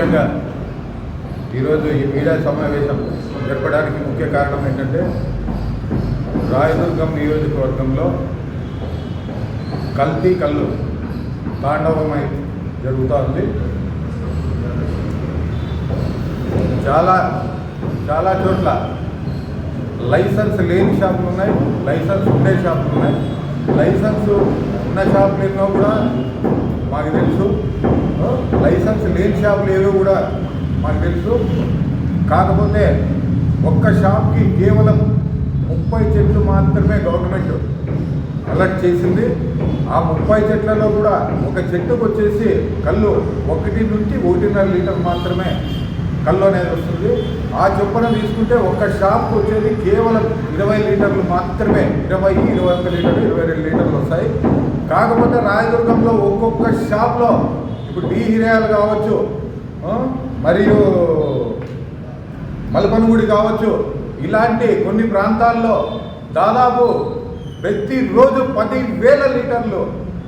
ముఖ్యంగా ఈరోజు ఈ మీడియా సమావేశం జరపడానికి ముఖ్య కారణం ఏంటంటే రాయదుర్గం నియోజకవర్గంలో కల్తీ కళ్ళు తాండవమై జరుగుతుంది చాలా చాలా చోట్ల లైసెన్స్ లేని షాపులు ఉన్నాయి లైసెన్స్ ఉండే షాపులు ఉన్నాయి. లైసెన్స్ ఉన్న షాపులు ఎన్నో కూడా మాకు తెలుసు. లైసెన్స్ లేని షాపులు ఏవో కూడా మాకు తెలుసు. కాకపోతే ఒక్క షాప్కి కేవలం ముప్పై చెట్లు మాత్రమే గవర్నమెంట్ అలర్ట్ చేసింది. ఆ ముప్పై చెట్లలో కూడా ఒక చెట్టుకు వచ్చేసి కళ్ళు ఒకటి నుంచి ఒకటిన్నర లీటర్ మాత్రమే కళ్ళు అనేది వస్తుంది. ఆ చొప్పున తీసుకుంటే ఒక్క షాప్కి వచ్చేది కేవలం ఇరవై లీటర్లు మాత్రమే. ఇరవై ఇరవై ఒక్క లీటర్లు ఇరవై రెండు లీటర్లు వస్తాయి. కాకపోతే రాయదుర్గంలో ఒక్కొక్క షాప్లో ఇప్పుడు డి హిరియాలు కావచ్చు మరియు మలపనగుడి కావచ్చు ఇలాంటి కొన్ని ప్రాంతాల్లో దాదాపు ప్రతిరోజు పదివేల లీటర్లు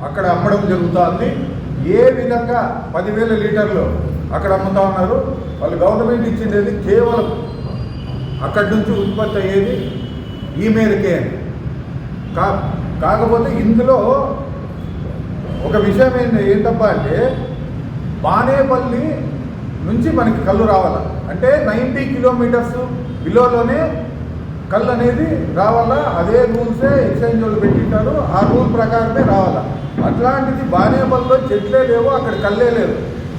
అక్కడ అమ్మడం జరుగుతుంది. ఏ విధంగా పదివేల లీటర్లు అక్కడ అమ్ముతా ఉన్నారు? వాళ్ళు గవర్నమెంట్ ఇచ్చిండేది కేవలం అక్కడి నుంచి ఉత్పత్తి అయ్యేది ఈ మేరకే కా కాకపోతే ఇందులో ఒక విషయం ఏంటి ఏంటబ్బా అంటే బానేపల్లి నుంచి మనకి కళ్ళు రావాల? అంటే నైంటీ కిలోమీటర్స్ బిలోలోనే కళ్ళు అనేది రావాలా? అదే రూల్సే ఎక్స్చేంజ్ వాళ్ళు పెట్టింటారు. ఆ రూల్ ప్రకారమే రావాలా? అట్లాంటిది బానేపల్లిలో చెట్లే లేవు అక్కడ కళ్ళే లేదు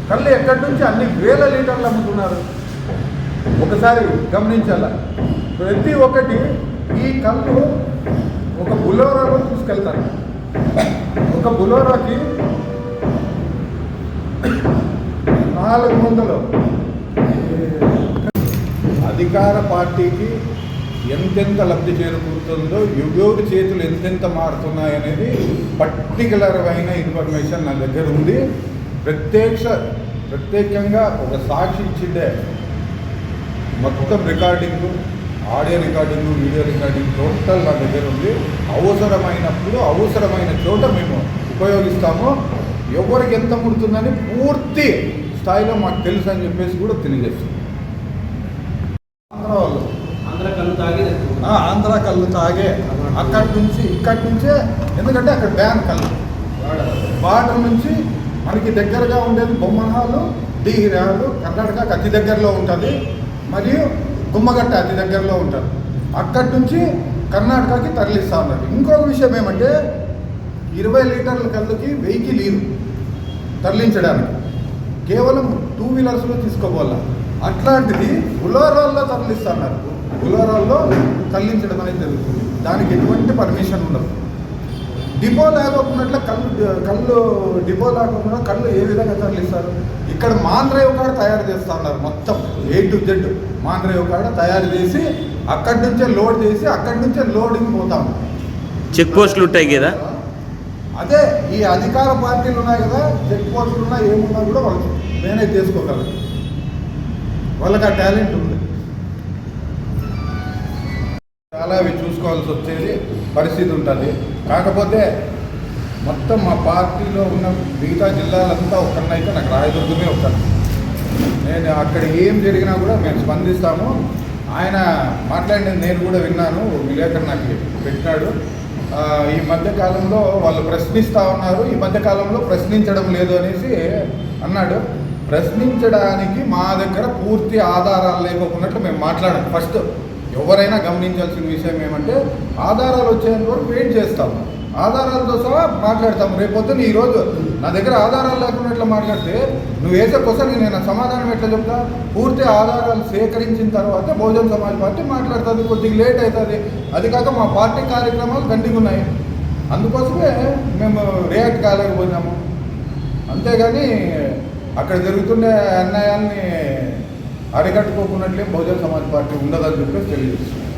కళ్ళు ఎక్కడి నుంచి అన్ని వేల లీటర్లు అమ్ముతున్నారు? ఒకసారి గమనించాల? ప్రతి ఒక్కటి ఈ కళ్ళు ఒక బులోరాలో తీసుకెళ్తారు. ఒక బులోరాకి నాలుగు వందలు అధికార పార్టీకి ఎంతెంత లబ్ధి చేరుకుంటుందో యుగోడి చేతులు ఎంతెంత మారుతున్నాయనేది పర్టికులర్ అయిన ఇన్ఫర్మేషన్ నా దగ్గర ఉంది. ప్రత్యక్ష ప్రత్యేకంగా ఒక సాక్షి ఇచ్చిండే. మొత్తం recording audio recording video recording total నా దగ్గర ఉంది. అవసరమైనప్పుడు అవసరమైన చోట మేము ఉపయోగిస్తాము. ఎవరికి ఎంత ముడుతుందని పూర్తి స్థాయిలో మాకు తెలుసు అని చెప్పేసి కూడా తెలియజేస్తుంది. ఆంధ్ర వాళ్ళు ఆంధ్ర కళ్ళు తాగి ఆ, ఆంధ్ర కళ్ళు తాగే అక్కడి నుంచి ఇక్కడి నుంచే ఎందుకంటే అక్కడ బ్యాన్ కళ్ళు. బార్డర్ నుంచి మనకి దగ్గరగా ఉండేది బొమ్మనాలు డిహిరాలు కర్ణాటకకు అతి దగ్గరలో ఉంటుంది. మరియు గుమ్మగట్ట అతి దగ్గరలో ఉంటుంది. అక్కడి నుంచి కర్ణాటకకి తరలిస్తా ఉన్నారు. ఇంకొక విషయం ఏమంటే ఇరవై లీటర్ల కళ్ళకి వెహికల్ లేదు తరలించడానికి. కేవలం టూ వీలర్స్లో తీసుకోవాలా? అట్లాంటిది బులోరోల్లో తరలిస్తున్నారు. బులోరోల్లో తరలించడం అనేది జరుగుతుంది. దానికి ఎటువంటి పర్మిషన్ ఉండదు. డిపో లేకపోయినట్ల కళ్ళు కళ్ళు డిపో లేకుండా కళ్ళు ఏ విధంగా తరలిస్తారు? ఇక్కడ మాంద్రయో కాడ తయారు చేస్తా ఉన్నారు మొత్తం ఏ టు జెడ్ మాంద్రయో కాడ తయారు చేసి అక్కడి నుంచే లోడ్ చేసి అక్కడి నుంచే లోడింగ్ పోతాము. చెక్ పోస్టులు ఉంటాయి కదా? అదే ఈ అధికార పార్టీలు ఉన్నాయి కదా చెక్ పోస్టులు ఉన్నా ఏమున్నా కూడా వాళ్ళు నేనే చేసుకోగలరు వాళ్ళకి ఆ టాలెంట్ ఉంది. చాలా అవి చూసుకోవాల్సి వచ్చేది పరిస్థితి ఉంటుంది. కాకపోతే మొత్తం మా పార్టీలో ఉన్న మిగతా జిల్లాలంతా ఒక్కరినైతే నాకు రాయదుర్గమే ఒక్కరు నేను అక్కడ ఏం జరిగినా కూడా మేము స్పందిస్తాము. ఆయన మాట్లాడిన నేను కూడా విన్నాను. విలేకరు నాకు పెట్టినాడు. ఈ మధ్యకాలంలో వాళ్ళు ప్రశ్నిస్తూ ఉన్నారు ఈ మధ్యకాలంలో ప్రశ్నించడం లేదు అనేసి అన్నాడు. ప్రశ్నించడానికి మా దగ్గర పూర్తి ఆధారాలు లేకపోకున్నట్లు మేము మాట్లాడాం. ఫస్ట్ ఎవరైనా గమనించాల్సిన విషయం ఏమంటే ఆధారాలు వచ్చేంత వరకు వెయిట్ చేస్తాము? ఆధారాలతో సహా మాట్లాడతాము రేపొద్దున ఈరోజు నా దగ్గర ఆధారాలు లేకున్నట్లు మాట్లాడితే నువ్వు వేసే క్వశ్చన్కి నేను సమాధానం ఎట్లా చెప్తా? పూర్తి ఆధారాలు సేకరించిన తర్వాత బహుజన్ సమాజ్ పార్టీ మాట్లాడుతుంది. కొద్దిగా లేట్ అవుతుంది. అది కాక మా పార్టీ కార్యక్రమాలు దండిగా ఉన్నాయి. అందుకోసమే మేము రియాక్ట్ కాలేకపోయినాము. అంతేగాని అక్కడ జరుగుతున్న అన్యాయాన్ని అరికట్టుకోకున్నట్లే బహుజన్ సమాజ్ పార్టీ ఉండదని చెప్పేసి తెలియజేస్తుంది